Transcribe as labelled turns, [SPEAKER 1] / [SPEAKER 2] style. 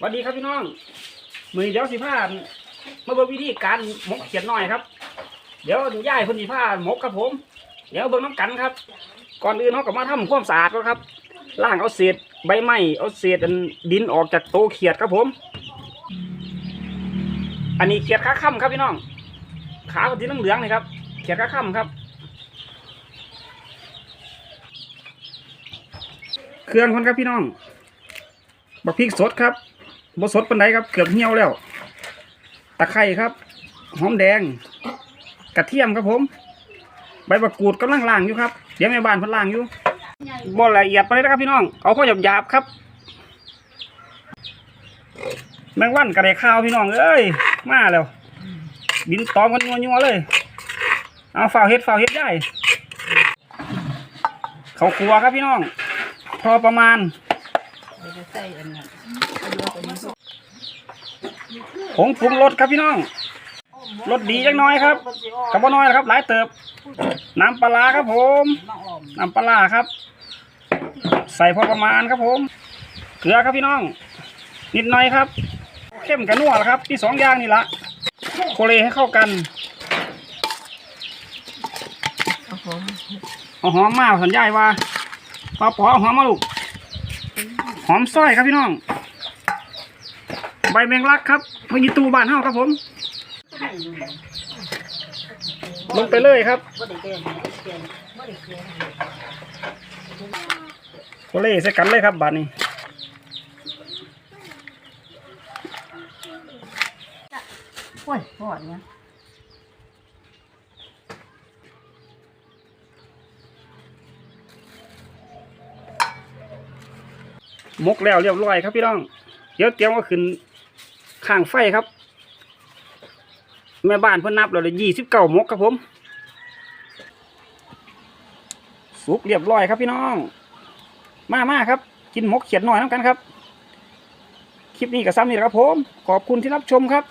[SPEAKER 1] สวัสดีครับพี่น้อง มือเดี๋ยวสิพามาเบิ่งวิธีการหมกเขียดหน่อยครับ เดี๋ยวย่ายเพิ่นสิพาหมกครับผม เดี๋ยวเบิ่งน้ำกันครับ ก่อนอื่นเขาก็มาทำความสะอาดก่อนครับล้างเอาเศษใบไม้เอาเศษดินออกจากโตเขียดครับผม อันนี้เขียดขาค่ำครับพี่น้อง ขาเป็นสีเหลืองๆเลยครับ เขียดขาค่ำครับ เครื่องคนครับพี่น้องบักพริกสดครับ บสดปันไดครับเกือบเหี่ยวแล้ว ตะไคร้ครับ หอมแดง กระเทียมครับผม ใบมะกรูดกำลังล่างอยู่ครับ เดี๋ยวแม่บ้านพิ่นล่างอยู่บ่ละเอียดไปเลยนะครับพี่น้อง เอาพอหยาบๆครับ แมงวันกระเดข้าวพี่น้องเอ้ย มาแล้ว บินตอมกันยัวๆเลย เอาฝ่าวเฮ็ดฝ่าวเฮ็ดได้ เขาครัวครับพี่น้อง พอประมาณ
[SPEAKER 2] เดี๋ยวจะใส่อันนั้น
[SPEAKER 1] ผงปรุงรสครับพี่น้อง รสดีจังน้อยครับกับว่าน้อยนะครับ หลายเติบ น้ำปลาร้าครับผม
[SPEAKER 2] มาออม
[SPEAKER 1] น้ำปลาร้าครับ ใส่พอประมาณครับผม เกลือครับพี่น้อง นิดหน่อยครับ เข้มกับนัวละครับที่สองอย่างนี่ละโคเลให้เข้ากัน
[SPEAKER 2] เอาหอม
[SPEAKER 1] เอาหอมมาสัญญาณว่าปลาปอเอาหอมมาลูก หอมซอยครับพี่น้อง ใบแมงลักครับพยิตูบ้านเฮาครับผม ลงไปเลยครับโคเล่ใส่กันเลยครับบาดนี้
[SPEAKER 2] โอ้ยหอดเนี่ย
[SPEAKER 1] มกแล้วเรียบร้อยครับพี่น้อง เดี๋ยวเตรียมก็ขึ้นข้างไฟครับ แม่บ้านเพิ่นนับเราเลยยี่สิบเก้ามกครับผม สุกเรียบร้อยครับพี่น้อง มามาครับ กินมกเขียดหน่อยน้ำกันครับ คลิปนี้กับซ้ำนี่แหละครับผม ขอบคุณที่รับชมครับ